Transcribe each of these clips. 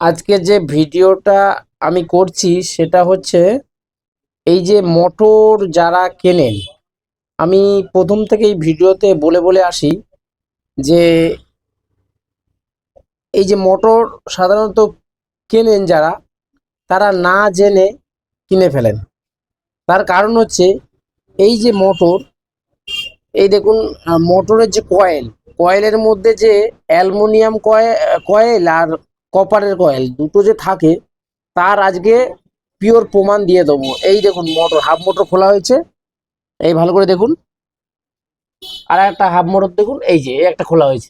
আজকে যে ভিডিওটা আমি করছি সেটা হচ্ছে এই যে মোটর যারা কেনেন, আমি প্রথম থেকেই ভিডিওতে বলে বলে আসি যে এই যে মোটর সাধারণত কেনেন যারা, তারা না জেনে কিনে ফেলেন। তার কারণ হচ্ছে এই যে মোটর, এই দেখুন মোটরের যে কয়েল, কয়েলের মধ্যে যে অ্যালুমিনিয়াম কয়েল আর কপারের কয়েল দুটো যে থাকে, তার আজকে পিওর প্রমাণ দিয়ে দেবো। এই দেখুন মোটর হাফ মোটর খোলা হয়েছে। এই ভালো করে দেখুন। আর একটা হাফ মোটর দেখুন, এই যে একটা খোলা হয়েছে।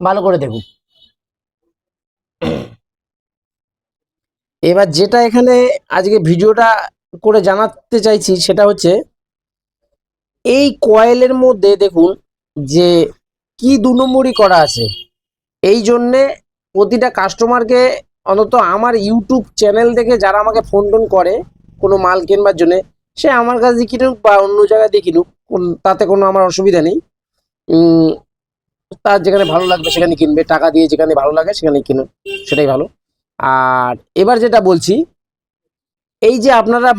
ভালো করে দেখুন। এবার যেটা এখানে আজকে ভিডিওটা করে জানাতে চাইছি, সেটা হচ্ছে, এই কয়েলের মধ্যে দেখুন যে কি দু নম্বরই করা আছে। এই জন্যে প্রতিটা কাস্টমারকে অন্তত আমার ইউটিউব চ্যানেল থেকে যারা আমাকে ফোন টোন করে কোনো মাল কিনবার জন্যে, সে আমার কাছ কাছে কিনুক বা অন্য জায়গায় দিয়ে কিনুক তাতে কোনো আমার অসুবিধা নেই। তার যেখানে ভালো লাগবে সেখানে কিনবে, টাকা দিয়ে যেখানে ভালো লাগে সেখানে কিনুক, সেটাই ভালো। আর এবার যেটা বলছি, এই যে আপনারা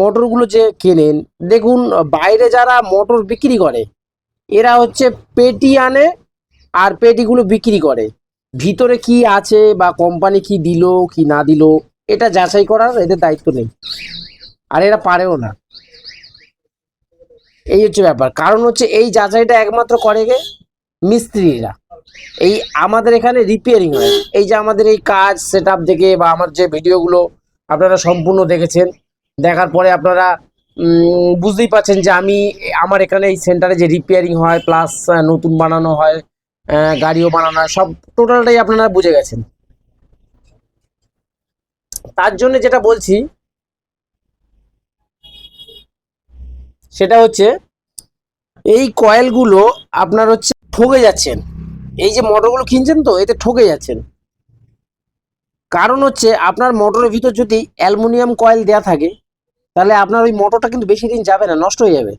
মোটরগুলো যে কেনেন, দেখুন, বাইরে যারা মোটর বিক্রি করে, এরা হচ্ছে পেটি আনে আর পেটিগুলো বিক্রি করে। ভিতরে কি আছে বা কোম্পানি কি দিল, কি না দিল, এটা যাচাই করার এদের দায়িত্ব নেই। আর এরা পারেও না। এই হচ্ছে ব্যাপার। কারণ হচ্ছে এই যাচাইটা একমাত্র করে গে মিস্ত্রিরা। এই আমাদের এখানে রিপেয়ারিং হয়। এই যে আমাদের এই কাজ সেট দেখে বা আমার যে ভিডিওগুলো আপনারা সম্পূর্ণ দেখেছেন, দেখার পরে আপনারা বুঝতেই পারছেন যে আমি আমার এখানে এই সেন্টারে যে রিপেয়ারিং হয় প্লাস নতুন বানানো হয় গাড়িও বানানো সব টোটালটাই আপনারা বুঝে গেছেন। তার জন্য যেটা বলছি, সেটা হচ্ছে, এই কয়েলগুলো আপনার হচ্ছে ঠকে যাচ্ছেন। এই যে মোটরগুলো কিনছেন তো, এতে ঠকে যাচ্ছেন। কারণ হচ্ছে, আপনার মোটরের ভিতর যদি অ্যালুমিনিয়াম কয়েল দেয়া থাকে, তাহলে আপনার ওই মোটরটা কিন্তু বেশি দিন যাবে না, নষ্ট হয়ে যাবে।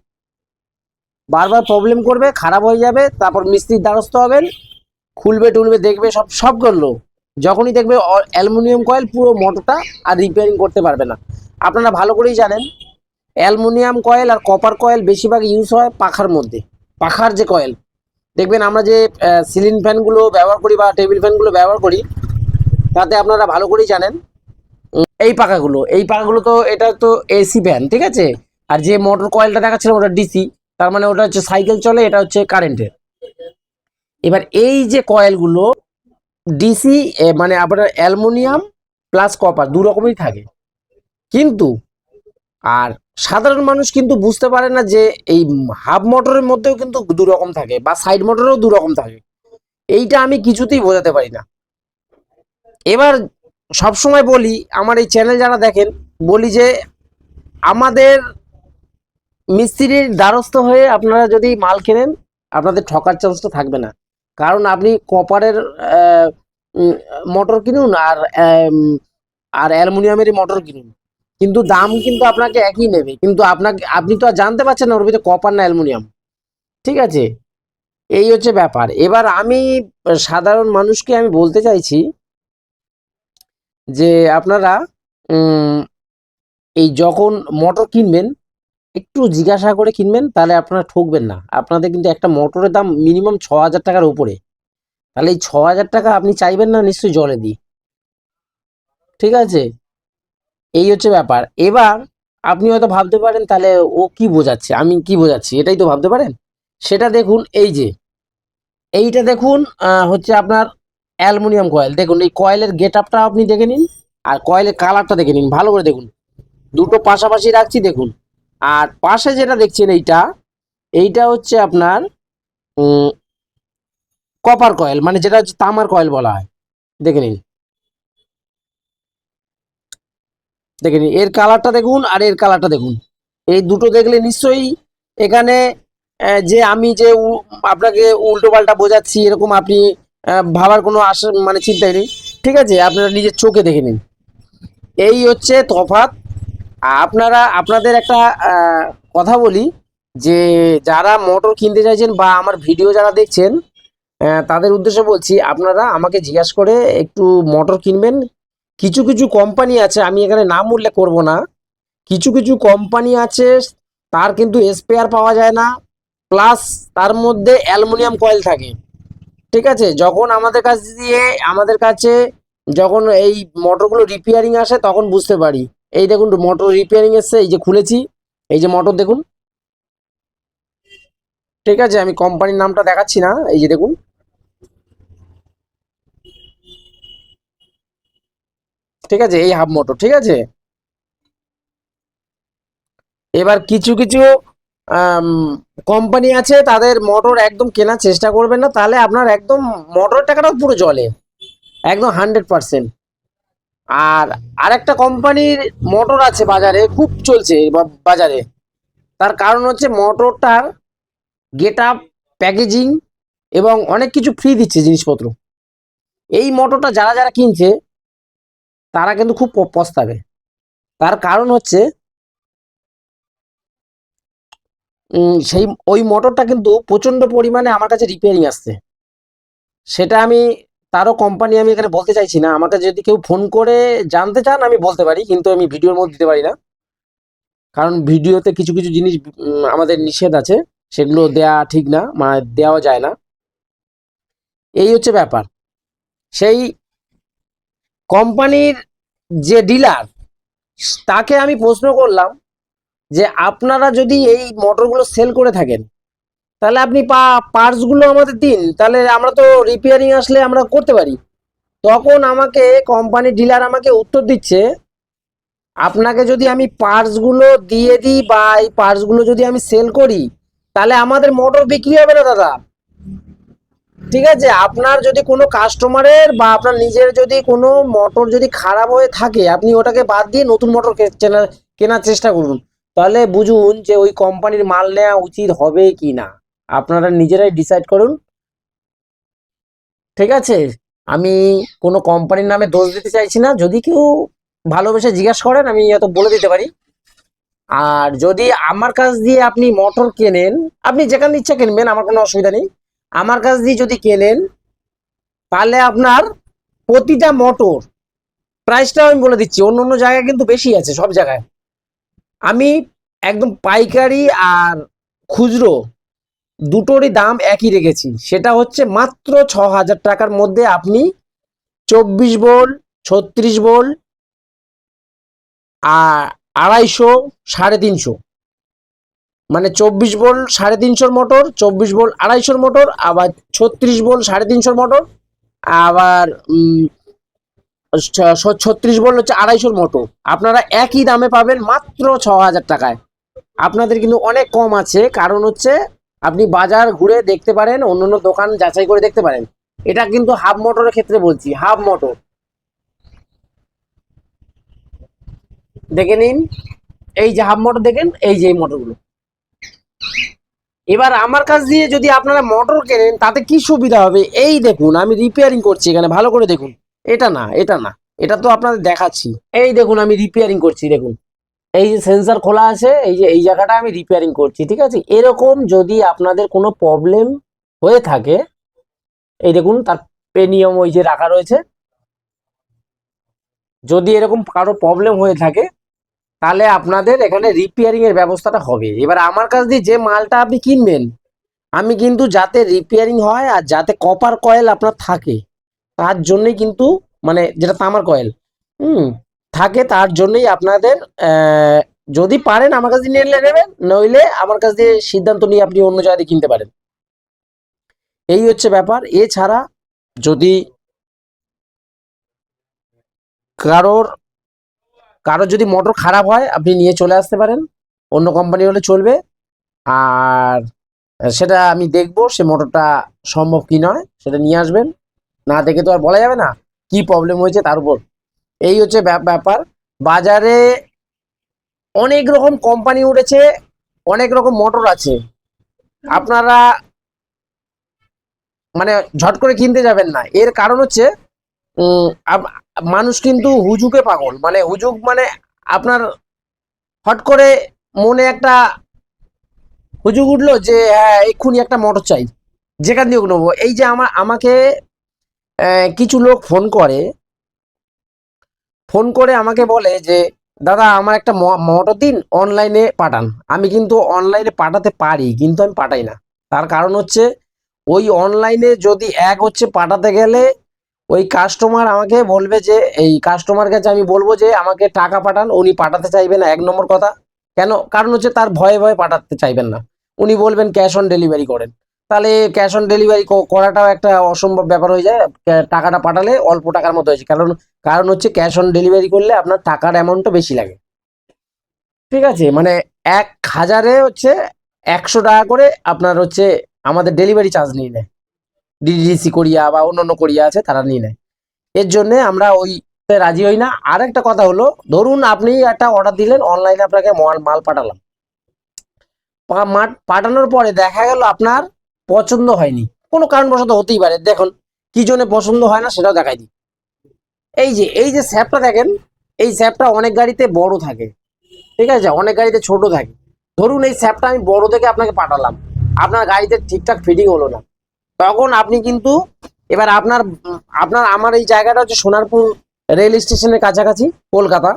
বারবার প্রবলেম করবে, খারাপ হয়ে যাবে, তারপর মিস্ত্রির দ্বারস্থ হবেন, খুলবে টুলবে, দেখবে সব সব করল যখনই দেখবে অ্যালুমিনিয়াম কয়েল, পুরো মোটরটা আর রিপেয়ারিং করতে পারবে না। আপনারা ভালো করেই জানেন, অ্যালুমিনিয়াম কয়েল আর কপার কয়েল বেশিরভাগ ইউজ হয় পাখার মধ্যে, পাখার যে কয়েল। দেখবেন আমরা যে সিলিং ফ্যানগুলো ব্যবহার করি বা টেবিল ফ্যানগুলো ব্যবহার করি, তাতে আপনারা ভালো করেই জানেন এই পাখাগুলো। এই পাখাগুলো তো, এটা তো এসি ফ্যান ঠিক আছে? আর যে মোটর কয়েলটা দেখাচ্ছিলাম, ওটা ডিসি তার মানে ওটা হচ্ছে সাইকেল চলে, এটা হচ্ছে কারেন্টের এবার এই যে কয়েলগুলো ডিসি মানে আপনার অ্যালুমিনিয়াম প্লাস কপার দু রকমই থাকে। কিন্তু, আর সাধারণ মানুষ কিন্তু বুঝতে পারে না যে এই হাফ মোটরের মধ্যেও কিন্তু দু রকম থাকে বা সাইড মোটরেও দু রকম থাকে। এইটা আমি কিছুতেই বোঝাতে পারি না। এবার সব সময় বলি, আমার এই চ্যানেল যারা দেখেন, বলি যে আমাদের মিস্ত্রির দ্বারস্থ হয়ে আপনারা যদি মাল কেনেন, আপনাদের ঠকার চান্সটা থাকবে না। কারণ আপনি কপারের মোটর কিনুন আর আর অ্যালুমিনিয়ামেরই মোটর কিনুন। কিন্তু দাম কিন্তু আপনাকে একই নেবে। কিন্তু আপনাকে, আপনি তো আর জানতে পারছেন না ওর ভিতরে কপার না অ্যালুমিনিয়াম। ঠিক আছে? এই হচ্ছে ব্যাপার। এবার আমি, সাধারণ মানুষকে আমি বলতে চাইছি যে আপনারা এই যখন মোটর কিনবেন একটু জিজ্ঞাসা করে কিনবেন, তাহলে আপনারা ঠকবেন না। আপনাদের কিন্তু একটা মোটরের দাম মিনিমাম ছ হাজার টাকার উপরে। তাহলে এই ছ হাজার টাকা আপনি চাইবেন না, নিশ্চয়ই জলে দিই ঠিক আছে? এই হচ্ছে ব্যাপার। এবার আপনি হয়তো ভাবতে পারেন, তাহলে ও কি বোঝাচ্ছে? আমি কি বোঝাচ্ছি? এটাই তো ভাবতে পারেন? সেটা দেখুন, এই যে। এইটা দেখুন হচ্ছে আপনার অ্যালুমিনিয়াম কয়েল। দেখুন, এই কয়েলের গেট আপটা আপনি দেখে নিন, আর কয়েলের কালারটা দেখে নিন। ভালো করে দেখুন। দুটো পাশাপাশি রাখছি, দেখুন। আর পাশে যেটা দেখছেন এইটা এইটা হচ্ছে আপনার কপার কয়েল মানে যেটা হচ্ছে তামার কয়েল বলা হয়। দেখে নিন। দেখে নিন, এর কালারটা দেখুন আর এর কালারটা দেখুন। এই দুটো দেখলে নিশ্চয়ই এখানে যে আমি যে আপনাকে উল্টো পাল্টা বোঝাচ্ছি, এরকম আপনি ভাবার কোনো আশা মানে চিন্তাই নেই। ঠিক আছে, আপনারা নিজের চোখে দেখে নিন। এই হচ্ছে তফাৎ আপনারা, আপনাদের একটা কথা বলি যে যারা মোটর কিনতে চাইছেন বা আমার ভিডিও যারা দেখছেন তাদের উদ্দেশ্যে বলছি, আপনারা আমাকে জিজ্ঞাসা করে একটু মোটর কিনবেন। কিছু কিছু কোম্পানি আছে, আমি এখানে নাম উল্লেখ করব না। কিছু কিছু কোম্পানি আছে, তার কিন্তু স্পেয়ার পাওয়া যায় না প্লাস তার মধ্যে অ্যালুমিনিয়াম কয়েল থাকে। ঠিক আছে? যখন আমাদের কাছ দিয়ে, আমাদের কাছে যখন এই মোটরগুলো রিপেয়ারিং আসে, তখন বুঝতে পারি। এই দেখুন মোটর রিপেয়ারিং এসছে, এই যে খুলেছি, এই যে মোটর দেখুন। ঠিক আছে, আমি কোম্পানির নামটা দেখাচ্ছি না, এই যে দেখুন। ঠিক আছে, এই হাফ মোটর ঠিক আছে? এবার কিছু কিছু কোম্পানি আছে, তাদের মোটর একদম কেনার চেষ্টা করবেন না, তাহলে আপনার একদম মোটর টাকাটাও পুরো জলে। একদম হান্ড্রেড পার্সেন্ট আর আরেকটা কোম্পানির মোটর আছে বাজারে, খুব চলছে বাজারে। তার কারণ হচ্ছে মোটরটার গেট আপ প্যাকেজিং এবং অনেক কিছু ফ্রি দিচ্ছে জিনিসপত্র। এই মোটরটা যারা যারা কিনছে, তারা কিন্তু খুব পস্তাবে। তার কারণ হচ্ছে সেই, ওই মোটরটা কিন্তু প্রচণ্ড পরিমাণে আমার কাছে রিপেয়ারিং আসছে। সেটা আমি তারও কোম্পানি আমি এখানে বলতে চাইছি না। আমাকে যদি কেউ ফোন করে জানতে চান আমি বলতে পারি কিন্তু আমি ভিডিওর মধ্যে দিতে পারি না। কারণ ভিডিওতে কিছু কিছু জিনিস আমাদের নিষেধ আছে। সেগুলো দেয়া ঠিক না মানে দেওয়া যায় না। এই হচ্ছে ব্যাপার। সেই কোম্পানির যে ডিলার তাকে আমি প্রশ্ন করলাম যে আপনারা যদি এই মোটরগুলো সেল করে থাকেন তাহলে আপনি পা পার্টসগুলো আমাদের দিন। তাহলে আমরা তো রিপেয়ারিং আসলে আমরা করতে পারি। তখন আমাকে কোম্পানির ডিলার আমাকে উত্তর দিচ্ছে, আপনাকে যদি আমি পার্টসগুলো দিয়ে দিই বা এই পার্টসগুলো যদি আমি সেল করি, তাহলে আমাদের মোটর বিক্রি হবে না, দাদা। ঠিক আছে? আপনার যদি কোনো কাস্টমারের বা আপনার নিজের যদি কোনো মোটর যদি খারাপ হয়ে থাকে, আপনি ওটাকে বাদ দিয়ে নতুন মোটর কেনার চেষ্টা করুন। তাহলে বুঝুন যে ওই কোম্পানির মাল নেওয়া উচিত হবে কি না। আপনারা নিজেরাই ডিসাইড করুন। ঠিক আছে? আমি কোনো কোম্পানির নামে দোষ দিতে চাইছি না। যদি কেউ ভালোবেসে জিজ্ঞাসা করেন, আমি হয়তো বলে দিতে পারি। আর যদি আমার কাছ দিয়ে আপনি মোটর কেনেন, আপনি যেখানে ইচ্ছা কিনবেন, আমার কোনো অসুবিধা নেই। আমার কাছ দিয়ে যদি কেনেন, তাহলে আপনার প্রতিটা মোটর প্রাইসটাও আমি বলে দিচ্ছি। অন্য অন্য জায়গায় কিন্তু বেশি আছে, সব জায়গায়। আমি একদম পাইকারি আর খুচরো দুটোরই দাম একই রেখেছি। সেটা হচ্ছে মাত্র ছ হাজার টাকার মধ্যে আপনি চব্বিশ বোল, ছত্রিশ বোল, আর আড়াইশো, সাড়ে তিনশো। মানে চব্বিশ বোল, সাড়ে তিনশোর মোটর, চব্বিশ বোল, আড়াইশোর মোটর, আবার ছত্রিশ বোল, সাড়ে তিনশোর মোটর, আবার ছত্রিশ বোল হচ্ছে আড়াইশোর মোটর। আপনারা একই দামে পাবেন মাত্র ছ হাজার টাকায়। আপনাদের কিন্তু অনেক কম আছে, কারণ হচ্ছে আপনি বাজার ঘুরে দেখতে পারেন অন্য অন্য দোকান যাচাই করে দেখতে পারেন। এটা কিন্তু হাফ মোটরের ক্ষেত্রে বলছি, হাফ মোটর। দেখে নিন, এই যে হাফ মোটর দেখেন, এই যে এই মোটরগুলো। এবার আমার কাছ দিয়ে যদি আপনারা মোটর কেনেন, তাতে কি সুবিধা হবে? এই দেখুন, আমি রিপেয়ারিং করছি এখানে, ভালো করে দেখুন। এটা না এটা না, এটা তো আপনাদের দেখাচ্ছি। এই দেখুন, আমি রিপেয়ারিং করছি, দেখুন। এই যে সেন্সার খোলা আছে, এই যে, এই জায়গাটা আমি রিপেয়ারিং করছি, ঠিক আছে? এরকম যদি আপনাদের কোনো প্রবলেম হয়ে থাকে, এই দেখুন, তার পেনিয়ম ওই যে রাখা রয়েছে। যদি এরকম কারও প্রবলেম হয়ে থাকে, তাহলে আপনাদের এখানে রিপেয়ারিং এর ব্যবস্থাটা হবে। এবার আমার কাছ দিয়ে যে মালটা আপনি কিনবেন, আমি কিন্তু যাতে রিপেয়ারিং হয় আর যাতে কপার কয়েল আপনার থাকে, তার জন্যই কিন্তু মানে যেটা তামার কয়েল হুম? থাকে তার জন্যই আপনাদের যদি পারেন আমার কাছ দিয়ে নিলে নেবেন, নইলে আমার কাছ দিয়ে সিদ্ধান্ত নিয়ে আপনি অন্য জায়গায় কিনতে পারেন। এই হচ্ছে ব্যাপার। এছাড়া যদি কারোর কারোর যদি মোটর খারাপ হয়, আপনি নিয়ে চলে আসতে পারেন। অন্য কোম্পানি হলে চলবে। আর সেটা আমি দেখব সে মোটরটা সম্ভব কি নয়, সেটা নিয়ে আসবেন। না দেখে তো আর বলা যাবে না কি প্রবলেম হয়েছে তার উপর। এই হচ্ছে ব্যাপ- ব্যাপার। বাজারে অনেক রকম কোম্পানি উঠেছে, অনেক রকম মোটর আছে। আপনারা মানে ঝট করে কিনতে যাবেন না। এর কারণ হচ্ছে মানুষ কিন্তু হুজুকে পাগল। মানে হুজুক মানে আপনার হট করে মনে একটা হুজুক উঠল যে হ্যাঁ এক্ষুনি একটা মোটর চাই। যেখান দিয়ে নেব। এই যে আমার আমাকে কিছু লোক ফোন করে ফোন করে আমাকে বলে যে, দাদা, আমার একটা মোটর দিন অনলাইনে পাঠান। আমি কিন্তু অনলাইনে পাঠাতে পারি, কিন্তু আমি পাঠাই না। তার কারণ হচ্ছে, ওই অনলাইনে যদি এক হচ্ছে পাঠাতে গেলে, ওই কাস্টমার আমাকে বলবে যে, এই কাস্টমার কাছে আমি বলব যে, আমাকে টাকা পাঠান, উনি পাঠাতে চাইবেন না। এক নম্বর কথা। কেন? কারণ হচ্ছে তার ভয়ে ভয়ে পাঠাতে চাইবেন না। উনি বলবেন, ক্যাশ অন ডেলিভারি করেন। তাহলে ক্যাশ অন ডেলিভারি করাটাও একটা অসম্ভব ব্যাপার হয়ে যায়। টাকাটা পাঠালে অল্প টাকার মতো হয়েছে। কারণ কারণ হচ্ছে ক্যাশ অন ডেলিভারি করলে আপনার টাকার অ্যামাউন্টটা বেশি লাগে। ঠিক আছে? মানে এক হাজারে হচ্ছে একশো টাকা করে আপনার হচ্ছে আমাদের ডেলিভারি চার্জ নিয়ে নেয়। ডিডিসি কোরিয়া বা অন্যান্য কোরিয়া আছে, তারা নিয়ে নেয়। এর জন্যে আমরা ওই রাজি হই না। আর একটা কথা হলো, ধরুন আপনি একটা অর্ডার দিলেন অনলাইনে আপনাকে মাল মাল পাঠালাম। পাঠানোর পরে দেখা গেল আপনার পছন্দ হয়নি। কোনো কারণবশত হতেই পারে। দেখুন, কি জন্য পছন্দ হয় না সেটাও দেখাই দিই। এই যে এই যে স্যাপটা দেখেন, এই স্যাপটা অনেক গাড়িতে বড় থাকে। ঠিক আছে? অনেক গাড়িতে ছোট থাকে। ধরুন এই স্যাপটা আমি বড় থেকে আপনাকে পাঠালাম। আপনার গাড়িতে ঠিকঠাক ফিটিং হলো না। তখন আপনি কিন্তু, এবার আপনার আপনার, আমার এই জায়গাটা হচ্ছে সোনারপুর রেল স্টেশনের কাছাকাছি, কলকাতা।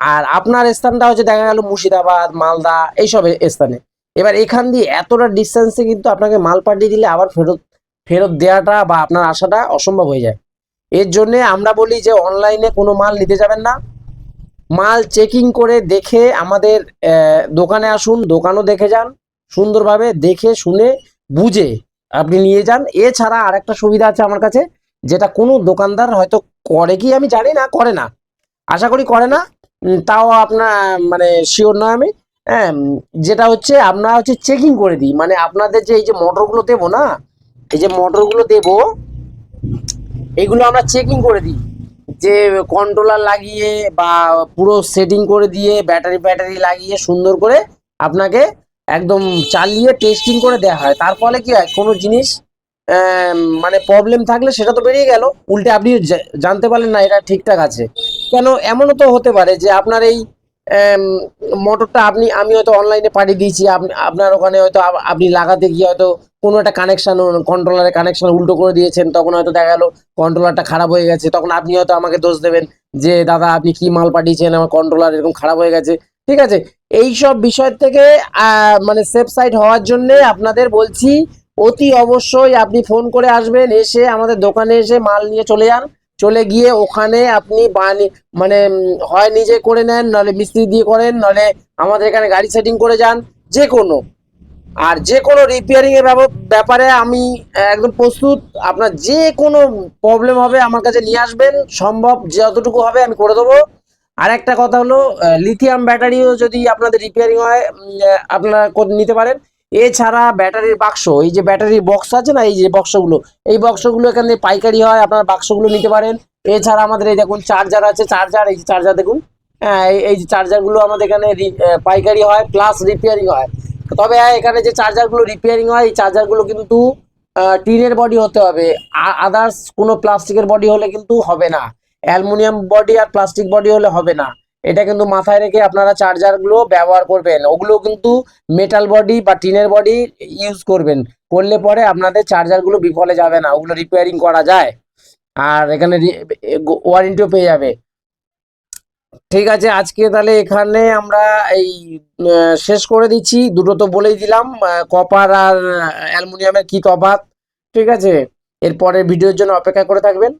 আর আপনার স্থানটা হচ্ছে দেখা গেল মুর্শিদাবাদ, মালদা, এইসব স্থানে। এবার এখান দিয়ে এতটা ডিস্টেন্সে কিন্তু আপনাকে মাল পাঠিয়ে দিলে আবার ফেরত ফেরত দেওয়াটা বা আপনার আসাটা অসম্ভব হয়ে যায়। এর জন্যে আমরা বলি যে অনলাইনে কোনো মাল নিতে যাবেন না। মাল চেকিং করে দেখে আমাদের দোকানে আসুন, দোকানও দেখে যান, সুন্দরভাবে দেখে শুনে বুঝে আপনি নিয়ে যান। এছাড়া আর একটা সুবিধা আছে আমার কাছে, যেটা কোনো দোকানদার হয়তো করে কি আমি জানি না, করে না। আশা করি করে না। তাও আপনার মানে শিওর নয় আমি। হ্যাঁ যেটা হচ্ছে আমরা হচ্ছে চেকিং করে দিই। মানে আপনাদের যে এই যে মোটরগুলো দেবো না, এই যে মোটরগুলো দেবো, এগুলো আমরা চেকিং করে দিই। যে কন্ট্রোলার লাগিয়ে বা পুরো সেটিং করে দিয়ে ব্যাটারি ব্যাটারি লাগিয়ে সুন্দর করে আপনাকে একদম চালিয়ে টেস্টিং করে দেওয়া হয়। তার ফলে কি হয়, কোনো জিনিস মানে প্রবলেম থাকলে সেটা তো বেরিয়ে গেল। উল্টে আপনি জানতে পারলেন না এটা ঠিকঠাক আছে। কেন, এমনও তো হতে পারে যে আপনার এই মোটরটা আপনি, আমি হয়তো অনলাইনে পাঠিয়ে দিয়েছি, আপনি- আপনার ওখানে হয়তো আপনি লাগাতে গিয়ে হয়তো কোনো একটা কানেকশন কন্ট্রোলারের কানেকশন উল্টো করে দিয়েছেন, তখন হয়তো দেখা গেল কন্ট্রোলারটা খারাপ হয়ে গেছে, তখন আপনি হয়তো আমাকে দোষ দেবেন যে, দাদা, আপনি কি মাল পাঠিয়েছেন? আমার কন্ট্রোলার এরকম খারাপ হয়ে গেছে। ঠিক আছে? এই সব বিষয় থেকে মানে সেফ সাইড হওয়ার জন্য আপনাদের বলছি, অতি অবশ্যই আপনি ফোন করে আসবেন, এসে আমাদের দোকানে এসে মাল নিয়ে চলে যান। চলে গিয়ে ওখানে আপনি বানি মানে হয় নিজে করে নেন নাহলে মিস্ত্রি দিয়ে করেন নাহলে আমাদের এখানে গাড়ি সেটিং করে যান যে কোনো আর যে কোনো রিপেয়ারিং এর ব্যাপারে আমি একদম প্রস্তুত। আপনার যে কোনো প্রবলেম হবে আমার কাছে নিয়ে আসবেন, সম্ভব যতটুকু হবে আমি করে দেবো। আর একটা কথা হলো লিথিয়াম ব্যাটারিও যদি আপনাদের রিপেয়ারিং হয় আপনারা নিতে পারেন। এছাড়া ব্যাটারির বাক্স, এই যে ব্যাটারির বক্স আছে না, এই যে বক্সগুলো এই বক্সগুলো এখান থেকে পাইকারি হয়, আপনারা বাক্সগুলো নিতে পারেন। এছাড়া আমাদের এই দেখুন চার্জার আছে চার্জার এই যে চার্জার দেখুন হ্যাঁ এই- যে চার্জারগুলো আমাদের এখানে পাইকারি হয় প্লাস রিপেয়ারিং হয়। তবে হ্যাঁ এখানে যে চার্জারগুলো রিপেয়ারিং হয়, এই চার্জারগুলো কিন্তু টিনের বডি হতে হবে। আদার্স কোনো প্লাস্টিকের বডি হলে কিন্তু হবে না। অ্যালুমিনিয়াম বডি আর প্লাস্টিক বডি হলে হবে না। এটা কিন্তু মাথায় রেখে আপনারা চার্জারগুলো ব্যবহার করবেন। ওগুলো কিন্তু মেটাল বডি বা টিনের বডি ইউজ করবেন। করলে পরে আপনাদের চার্জারগুলো বিফলে যাবে না, ওগুলো রিপেয়ারিং করা যায়। আর এখানে ওয়ারেন্টিও পেয়ে যাবে। ঠিক আছে, আজকে তাহলে এখানে আমরা এই শেষ করে দিচ্ছি। দুটো তো বলেই দিলাম কপার আর অ্যালুমিনিয়ামের কি তফাৎ। ঠিক আছে, এরপরের ভিডিওর জন্য অপেক্ষা করে থাকবেন।